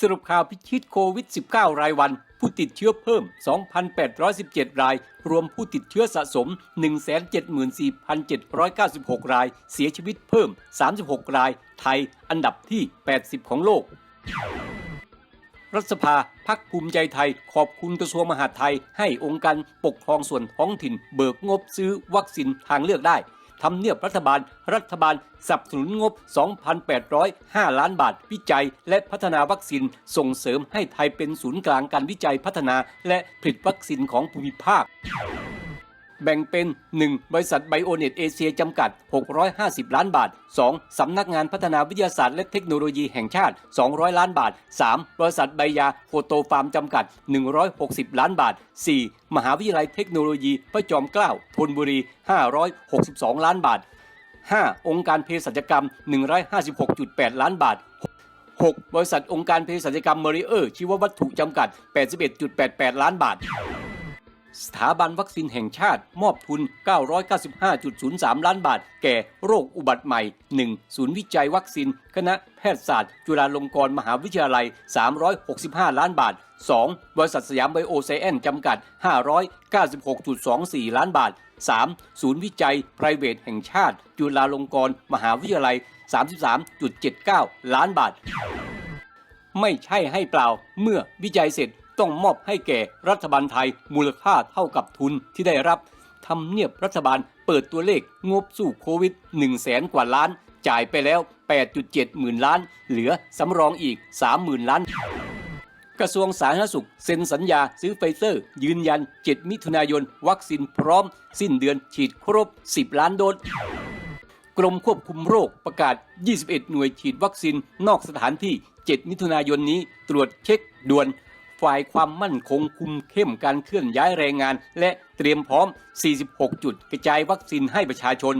สรุปข่าวพิชิตโควิด -19 รายวัน ผู้ติดเชื้อเพิ่ม 2,817 ราย รวมผู้ติดเชื้อสะสม 174,796 ราย เสียชีวิตเพิ่ม 36 ราย ไทยอันดับที่ 80 ของโลก รัฐสภาพักภูมิใจไทย ขอบคุณกระทรวงมหาดไทย ให้องค์การปกครองส่วนท้องถิ่น เบิกงบซื้อวัคซีนทางเลือกได้ ทำเนียบรัฐบาล รัฐบาลสนับสนุนงบ 2,805 ล้านบาท วิจัย และพัฒนาวัคซีนส่งเสริมให้ไทยเป็นศูนย์กลางการวิจัยพัฒนา และผลิตวัคซีนของภูมิภาค แบ่งเป็น 1. บริษัทไบโอเนตเอเชียจำกัด 650 ล้านบาท 2. สำนักงานพัฒนาวิทยาศาสตร์และเทคโนโลยีแห่งชาติ 200 ล้านบาท 3. บริษัทไบยาโฟโตฟาร์มจำกัด 160 ล้านบาท 4. มหาวิทยาลัยเทคโนโลยีพระจอมเกล้าธนบุรี 562 ล้านบาท 5. องค์การเภสัชกรรม 156.8 ล้านบาท 6. บริษัทองค์การเภสัชกรรมเมริเออร์ชีววัตถุจำกัด 81.88 ล้านบาท สถาบันวัคซีนแห่งชาติ มอบทุน 995.03 ล้านบาท แก่โรคอุบัติใหม่ 1. ศูนย์วิจัยวัคซีน คณะแพทยศาสตร์ จุฬาลงกรณ์มหาวิทยาลัย 365 ล้านบาท 2. บริษัทสยามไบโอไซเอนจำกัด 596.24 ล้านบาท 3. ศูนย์วิจัยไพรเวทแห่งชาติ จุฬาลงกรณ์มหาวิทยาลัย 33.79 ล้านบาท ไม่ใช่ให้เปล่าเมื่อวิจัยเสร็จ ต้องมอบให้แก่รัฐบาลไทยมูลค่าเท่ากับทุนที่ได้รับทำเนียบรัฐบาลเปิดตัวเลขงบสู้โควิด1 0 0 0 0แสนกว่าล้าน จ่ายไปแล้ว 8.7 หมื่นล้าน เหลือสำรองอีก 30,000 ล้าน กระทรวงสาธารณสุขเซ็นสัญญาซื้อไฟเซอร์ ยืนยัน 7 มิถุนายน วัคซีนพร้อม สิ้นเดือนฉีดครบ 10 ล้านโดสกรมควบคุมโรคประกาศ 21 หน่วยฉีดวัคซีนนอกสถานที่ 7 มิถุนายนนี้ตรวจเช็คด่วน ฝ่ายความมั่นคงคุมเข้มการเคลื่อนย้ายแรงงาน และเตรียมพร้อม 46 จุด กระจายวัคซีนให้ประชาชน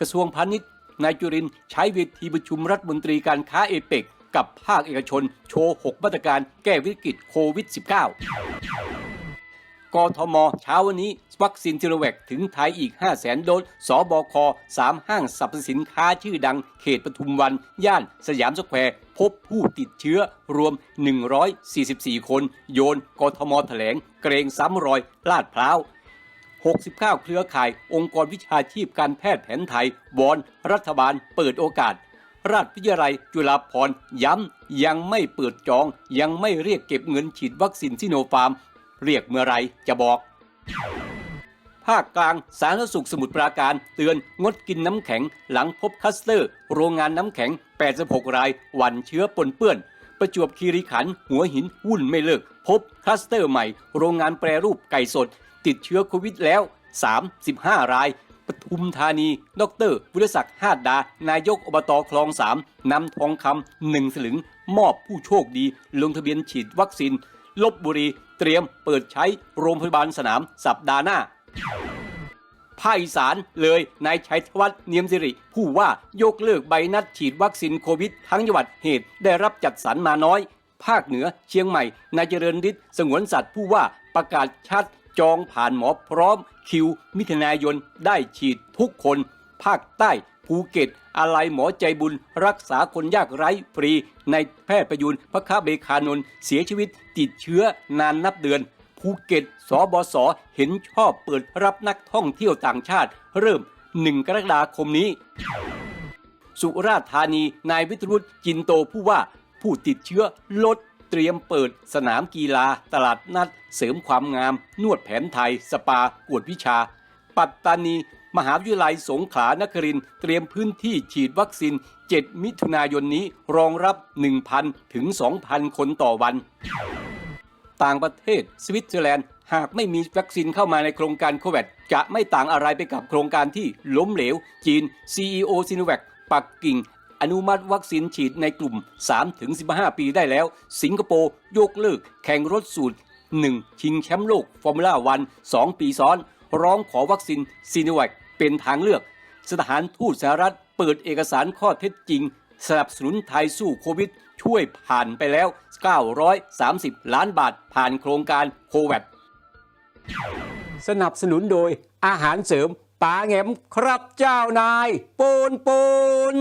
กระทรวงพาณิชย์นายจุรินใช้เวทีประชุมรัฐมนตรีการค้าเอเปกกับภาคเอกชน โชว์ 6 มาตรการแก้วิกฤตโควิด -19 กทม เช้าวันนี้ วัคซีนซิโนแวคถึงไทยอีก 5 0 0แสนโดส สบค 3 ห้างสรรพสินค้าชื่อดังเขตปทุมวัน ย่านสยามสแควร์ พบผู้ติดเชื้อรวม 144 คน โยนกทมแถลง เกรงซ้ำรอย ลาดพร้าว 69 เครือข่ายองค์กรวิชาชีพการแพทย์แผนไทยวอน รัฐบาลเปิดโอกาสราชวิทยาลัยจุฬาภรณ์ย้ำ ยังไม่เปิดจอง ยังไม่เรียกเก็บเงินฉีดวัคซีนซิโนฟาร์ม เรียกเมื่อไรจะบอก ภาคกลางสาธารณสุขสมุทรปราการ เตือนงดกินน้ำแข็งหลังพบคัสเตอร์ โรงงานน้ำแข็ง 86 รายหวันเชื้อปนเปื้อน ประจวบคีรีขันธ์หัวหินวุ่นไม่เลิก พบคลัสเตอร์ใหม่ โรงงานแปรรูปไก่สด ติดเชื้อโควิดแล้ว 35 รายปทุมธานี ดรวิศักดิ์ฮาดดา นายกอบตคลองสามนำทองคำหนึ่งสลึง มอบผู้โชคดี ลงทะเบียนฉีดวัคซีน ลบบุรี เตรียมเปิดใช้โรงพยาบาลสนามสัปดาห์หน้า ภาคอีสานเลยนายชัยธวัฒน์เนียมสิริ ผู้ว่ายกเลิกใบนัดฉีดวัคซีนโควิด ทั้งจังหวัดเหตุได้รับจัดสรรมาน้อย ภาคเหนือเชียงใหม่นายเจริญฤทธิ์สงวนสัตว์ผู้ว่าประกาศชัดจองผ่านหมอพร้อมคิว มิถุนายนได้ฉีดทุกคน ภาคใต้ ภูเก็ต อะไรหมอใจบุญ รักษาคนยากไร้ฟรี ในแพทย์ประยุนพระคาเบคานน์เสียชีวิตติดเชื้อนานนับเดือน ภูเก็ตสบสเห็นชอบเปิดรับนักท่องเที่ยวต่างชาติ เริ่ม 1 กรกฎาคมนี้ สุราษฎร์ธานีนายวิทรุตจินโตผู้ว่าผู้ติดเชื้อลดเตรียมเปิดสนามกีฬา ตลาดนัด เสริมความงาม นวดแผนไทย สปากวดวิชา ปัตตานี มหาวิทยาลัยสงขลานครินเตรียมพื้นที่ฉีดวัคซีน 7 มิถุนายนนี้รองรับ 1,000 ถึง 2,000 คนต่อวัน ต่างประเทศสวิตเซอร์แลนด์หากไม่มีวัคซีนเข้ามาในโครงการโควิดจะไม่ต่างอะไรไปกับโครงการที่ล้มเหลว จีน CEO ซิโนแวคปักกิ่ง อนุมัติวัคซีนฉีดในกลุ่ม 3-15 ปีได้แล้ว สิงคโปร์ยกเลิก แข่งรถสูตร 1 ชิงแชมป์โลกฟอร์มูล่าวัน 2 ปีซ้อน ร้องขอวัคซีนซีโนแวค เป็นทางเลือก สถานทูตสหรัฐเปิดเอกสารข้อเท็จจริง สนับสนุนไทยสู้โควิด ช่วยผ่านไปแล้ว 930 ล้านบาทผ่านโครงการโควิดสนับสนุนโดยอาหารเสริมปาแงมครับเจ้านาย ปูนปูน